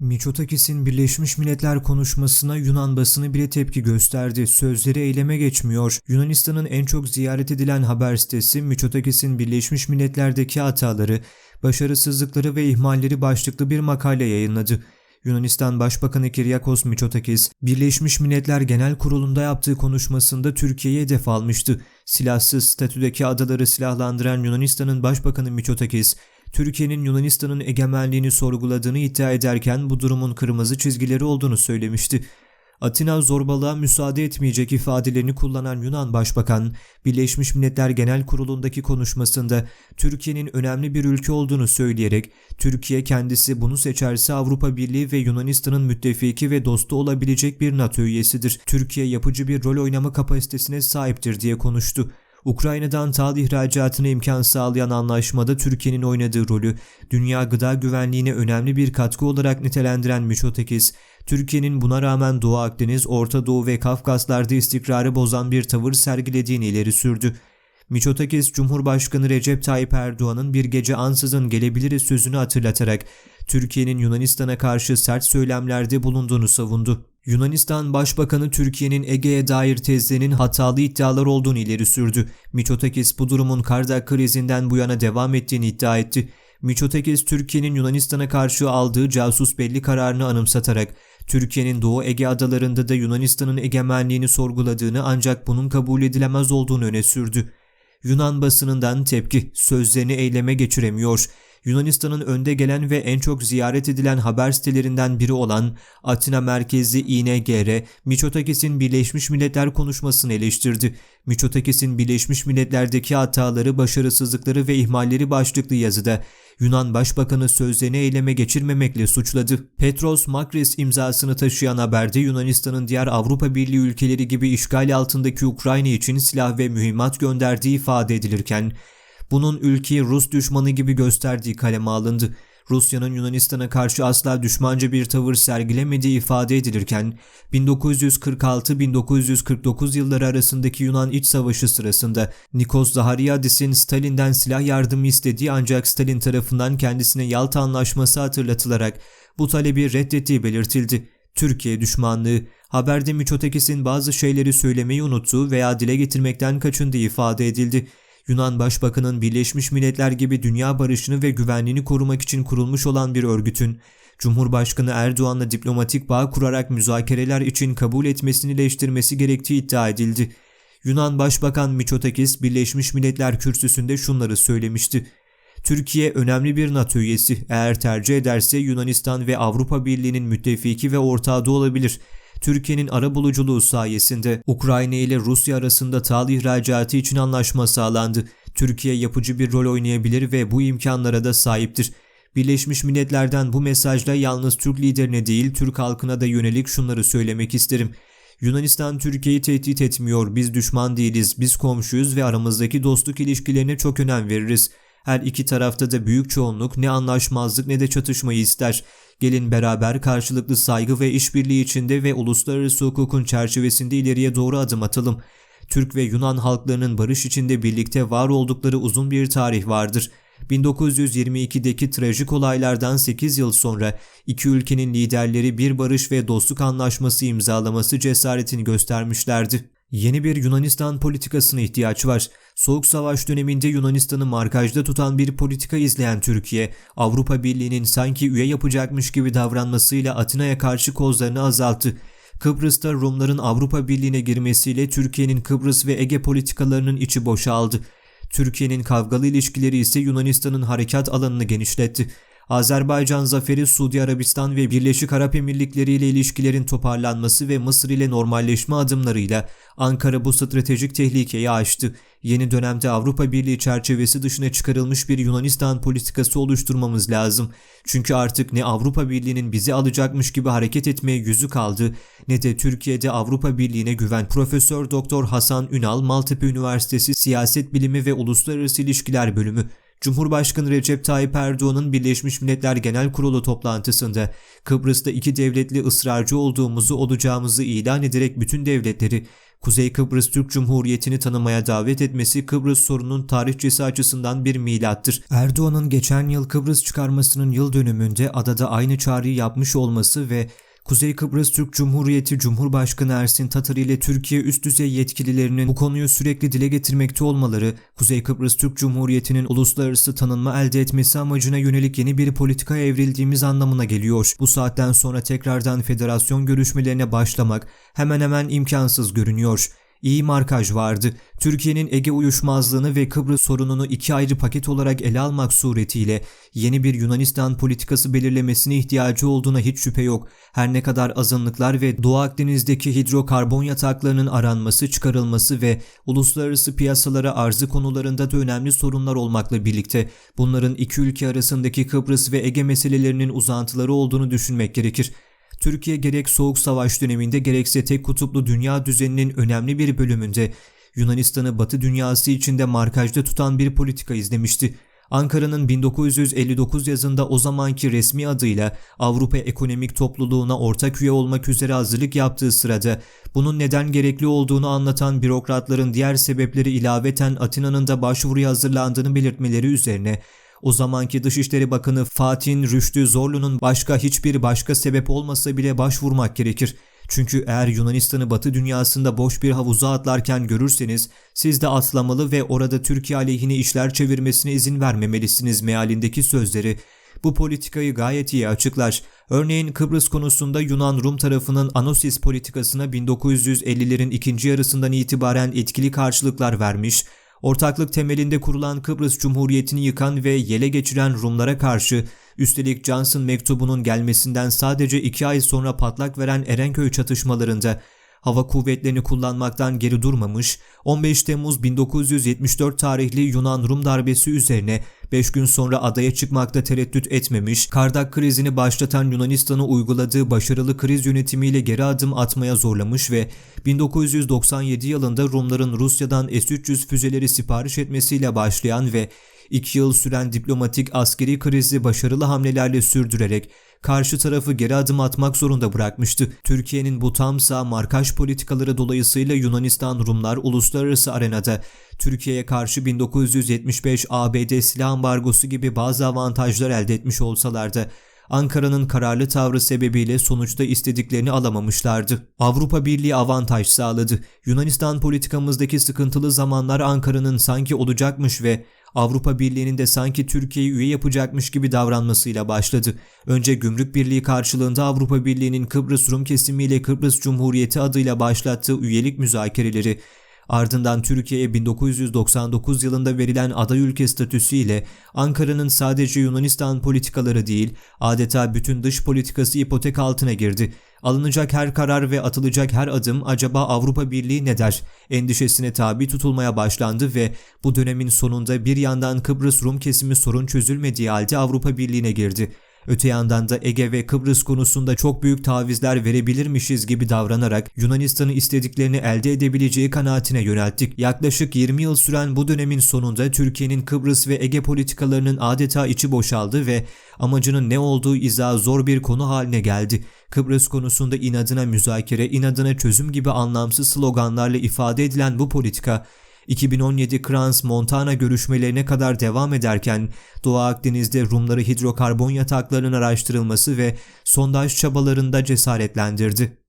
Miçotakis'in Birleşmiş Milletler konuşmasına Yunan basını bile tepki gösterdi. Sözleri eyleme geçmiyor. Yunanistan'ın en çok ziyaret edilen haber sitesi Miçotakis'in Birleşmiş Milletler'deki hataları, başarısızlıkları ve ihmalleri başlıklı bir makale yayınladı. Yunanistan Başbakanı Kiryakos Mitsotakis, Birleşmiş Milletler Genel Kurulu'nda yaptığı konuşmasında Türkiye'ye hedef almıştı. Silahsız statüdeki adaları silahlandıran Yunanistan'ın Başbakanı Mitsotakis, Türkiye'nin Yunanistan'ın egemenliğini sorguladığını iddia ederken bu durumun kırmızı çizgileri olduğunu söylemişti. Atina zorbalığa müsaade etmeyecek ifadelerini kullanan Yunan Başbakan, Birleşmiş Milletler Genel Kurulu'ndaki konuşmasında Türkiye'nin önemli bir ülke olduğunu söyleyerek Türkiye kendisi bunu seçerse Avrupa Birliği ve Yunanistan'ın müttefiki ve dostu olabilecek bir NATO üyesidir. Türkiye yapıcı bir rol oynama kapasitesine sahiptir diye konuştu. Ukrayna'dan tal ihracatına imkan sağlayan anlaşmada Türkiye'nin oynadığı rolü dünya gıda güvenliğine önemli bir katkı olarak nitelendiren Mitsotakis, Türkiye'nin buna rağmen Doğu Akdeniz, Orta Doğu ve Kafkaslar'da istikrarı bozan bir tavır sergilediğini ileri sürdü. Mitsotakis, Cumhurbaşkanı Recep Tayyip Erdoğan'ın bir gece ansızın gelebiliriz sözünü hatırlatarak Türkiye'nin Yunanistan'a karşı sert söylemlerde bulunduğunu savundu. Yunanistan Başbakanı Türkiye'nin Ege'ye dair tezlerinin hatalı iddialar olduğunu ileri sürdü. Mitsotakis bu durumun Kardak krizinden bu yana devam ettiğini iddia etti. Mitsotakis Türkiye'nin Yunanistan'a karşı aldığı casus belli kararını anımsatarak Türkiye'nin Doğu Ege adalarında da Yunanistan'ın egemenliğini sorguladığını ancak bunun kabul edilemez olduğunu öne sürdü. Yunan basınından tepki, sözlerini eyleme geçiremiyor. Yunanistan'ın önde gelen ve en çok ziyaret edilen haber sitelerinden biri olan Atina merkezli INGR, Mitsotakis'in Birleşmiş Milletler konuşmasını eleştirdi. Mitsotakis'in Birleşmiş Milletler'deki hataları, başarısızlıkları ve ihmalleri başlıklı yazıda Yunan Başbakanı sözlerini eyleme geçirmemekle suçladı. Petros Makris imzasını taşıyan haberde Yunanistan'ın diğer Avrupa Birliği ülkeleri gibi işgal altındaki Ukrayna için silah ve mühimmat gönderdiği ifade edilirken, bunun ülkeyi Rus düşmanı gibi gösterdiği kaleme alındı. Rusya'nın Yunanistan'a karşı asla düşmanca bir tavır sergilemediği ifade edilirken 1946-1949 yılları arasındaki Yunan İç Savaşı sırasında Nikos Zahariadis'in Stalin'den silah yardımı istediği ancak Stalin tarafından kendisine Yalta Anlaşması hatırlatılarak bu talebi reddettiği belirtildi. Türkiye düşmanlığı, haberde Miçotakis'in bazı şeyleri söylemeyi unuttuğu veya dile getirmekten kaçındığı ifade edildi. Yunan Başbakanın Birleşmiş Milletler gibi dünya barışını ve güvenliğini korumak için kurulmuş olan bir örgütün, Cumhurbaşkanı Erdoğan'la diplomatik bağ kurarak müzakereler için kabul etmesini eleştirmesi gerektiği iddia edildi. Yunan Başbakan Mitsotakis Birleşmiş Milletler kürsüsünde şunları söylemişti. Türkiye önemli bir NATO üyesi. Eğer tercih ederse Yunanistan ve Avrupa Birliği'nin müttefiki ve ortağı da olabilir. Türkiye'nin arabuluculuğu sayesinde Ukrayna ile Rusya arasında tal ihracatı için anlaşma sağlandı. Türkiye yapıcı bir rol oynayabilir ve bu imkanlara da sahiptir. Birleşmiş Milletler'den bu mesajla yalnız Türk liderine değil Türk halkına da yönelik şunları söylemek isterim. Yunanistan Türkiye'yi tehdit etmiyor, biz düşman değiliz, biz komşuyuz ve aramızdaki dostluk ilişkilerine çok önem veririz. Her iki tarafta da büyük çoğunluk ne anlaşmazlık ne de çatışmayı ister. Gelin beraber karşılıklı saygı ve işbirliği içinde ve uluslararası hukukun çerçevesinde ileriye doğru adım atalım. Türk ve Yunan halklarının barış içinde birlikte var oldukları uzun bir tarih vardır. 1922'deki trajik olaylardan 8 yıl sonra iki ülkenin liderleri bir barış ve dostluk anlaşması imzalaması cesaretini göstermişlerdi. Yeni bir Yunanistan politikasına ihtiyaç var. Soğuk Savaş döneminde Yunanistan'ı markajda tutan bir politika izleyen Türkiye, Avrupa Birliği'nin sanki üye yapacakmış gibi davranmasıyla Atina'ya karşı kozlarını azalttı. Kıbrıs'ta Rumların Avrupa Birliği'ne girmesiyle Türkiye'nin Kıbrıs ve Ege politikalarının içi boşaldı. Türkiye'nin kavgalı ilişkileri ise Yunanistan'ın harekat alanını genişletti. Azerbaycan zaferi Suudi Arabistan ve Birleşik Arap Emirlikleri ile ilişkilerin toparlanması ve Mısır ile normalleşme adımlarıyla Ankara bu stratejik tehlikeyi aştı. Yeni dönemde Avrupa Birliği çerçevesi dışına çıkarılmış bir Yunanistan politikası oluşturmamız lazım. Çünkü artık ne Avrupa Birliği'nin bizi alacakmış gibi hareket etmeye yüzü kaldı ne de Türkiye'de Avrupa Birliği'ne güven. Profesör Doktor Hasan Ünal Maltepe Üniversitesi Siyaset Bilimi ve Uluslararası İlişkiler Bölümü Cumhurbaşkanı Recep Tayyip Erdoğan'ın Birleşmiş Milletler Genel Kurulu toplantısında Kıbrıs'ta iki devletli ısrarcı olduğumuzu olacağımızı ilan ederek bütün devletleri Kuzey Kıbrıs Türk Cumhuriyeti'ni tanımaya davet etmesi Kıbrıs sorunun tarihçesi açısından bir milattır. Erdoğan'ın geçen yıl Kıbrıs çıkarmasının yıl dönümünde adada aynı çağrıyı yapmış olması ve Kuzey Kıbrıs Türk Cumhuriyeti Cumhurbaşkanı Ersin Tatar ile Türkiye üst düzey yetkililerinin bu konuyu sürekli dile getirmekte olmaları, Kuzey Kıbrıs Türk Cumhuriyeti'nin uluslararası tanınma elde etmesi amacına yönelik yeni bir politikaya evrildiğimiz anlamına geliyor. Bu saatten sonra tekrardan federasyon görüşmelerine başlamak hemen hemen imkansız görünüyor iyi markaj vardı. Türkiye'nin Ege uyuşmazlığını ve Kıbrıs sorununu iki ayrı paket olarak ele almak suretiyle yeni bir Yunanistan politikası belirlemesine ihtiyacı olduğuna hiç şüphe yok. Her ne kadar azınlıklar ve Doğu Akdeniz'deki hidrokarbon yataklarının aranması, çıkarılması ve uluslararası piyasalara arzı konularında da önemli sorunlar olmakla birlikte bunların iki ülke arasındaki Kıbrıs ve Ege meselelerinin uzantıları olduğunu düşünmek gerekir. Türkiye gerek Soğuk Savaş döneminde gerekse tek kutuplu dünya düzeninin önemli bir bölümünde Yunanistan'ı Batı dünyası içinde markajda tutan bir politika izlemişti. Ankara'nın 1959 yazında o zamanki resmi adıyla Avrupa Ekonomik Topluluğuna ortak üye olmak üzere hazırlık yaptığı sırada bunun neden gerekli olduğunu anlatan bürokratların diğer sebepleri ilaveten Atina'nın da başvuruya hazırlandığını belirtmeleri üzerine o zamanki Dışişleri Bakanı Fatih Rüştü Zorlu'nun başka hiçbir başka sebep olmasa bile başvurmak gerekir. Çünkü eğer Yunanistan'ı Batı dünyasında boş bir havuza atlarken görürseniz siz de atlamalı ve orada Türkiye aleyhine işler çevirmesine izin vermemelisiniz mealindeki sözleri bu politikayı gayet iyi açıklar. Örneğin Kıbrıs konusunda Yunan-Rum tarafının Anosis politikasına 1950'lerin ikinci yarısından itibaren etkili karşılıklar vermiş, ortaklık temelinde kurulan Kıbrıs Cumhuriyeti'ni yıkan ve yele geçiren Rumlara karşı üstelik Johnson mektubunun gelmesinden sadece iki ay sonra patlak veren Erenköy çatışmalarında hava kuvvetlerini kullanmaktan geri durmamış, 15 Temmuz 1974 tarihli Yunan-Rum darbesi üzerine 5 gün sonra adaya çıkmakta tereddüt etmemiş, Kardak krizini başlatan Yunanistan'ı uyguladığı başarılı kriz yönetimiyle geri adım atmaya zorlamış ve 1997 yılında Rumların Rusya'dan S-300 füzeleri sipariş etmesiyle başlayan ve 2 yıl süren diplomatik askeri krizi başarılı hamlelerle sürdürerek karşı tarafı geri adım atmak zorunda bırakmıştı. Türkiye'nin bu tam sağ markaj politikaları dolayısıyla Yunanistan Rumlar uluslararası arenada Türkiye'ye karşı 1975 ABD silah ambargosu gibi bazı avantajlar elde etmiş olsalar da Ankara'nın kararlı tavrı sebebiyle sonuçta istediklerini alamamışlardı. Avrupa Birliği avantaj sağladı. Yunanistan politikamızdaki sıkıntılı zamanlar Ankara'nın sanki olacakmış ve Avrupa Birliği'nin de sanki Türkiye'yi üye yapacakmış gibi davranmasıyla başladı. Önce Gümrük Birliği karşılığında Avrupa Birliği'nin Kıbrıs Rum kesimiyle Kıbrıs Cumhuriyeti adıyla başlattığı üyelik müzakereleri, Ardından Türkiye'ye 1999 yılında verilen aday ülke statüsü ile Ankara'nın sadece Yunanistan politikaları değil, adeta bütün dış politikası ipotek altına girdi. Alınacak her karar ve atılacak her adım acaba Avrupa Birliği ne der? Endişesine tabi tutulmaya başlandı ve bu dönemin sonunda bir yandan Kıbrıs Rum kesimi sorun çözülmediği halde Avrupa Birliği'ne girdi. Öte yandan da Ege ve Kıbrıs konusunda çok büyük tavizler verebilirmişiz gibi davranarak Yunanistan'ı istediklerini elde edebileceği kanaatine yönelttik. Yaklaşık 20 yıl süren bu dönemin sonunda Türkiye'nin Kıbrıs ve Ege politikalarının adeta içi boşaldı ve amacının ne olduğu izah zor bir konu haline geldi. Kıbrıs konusunda inadına müzakere, inadına çözüm gibi anlamsız sloganlarla ifade edilen bu politika 2017 Krans-Montana görüşmelerine kadar devam ederken Doğu Akdeniz'de Rumları hidrokarbon yataklarının araştırılması ve sondaj çabalarında cesaretlendirdi.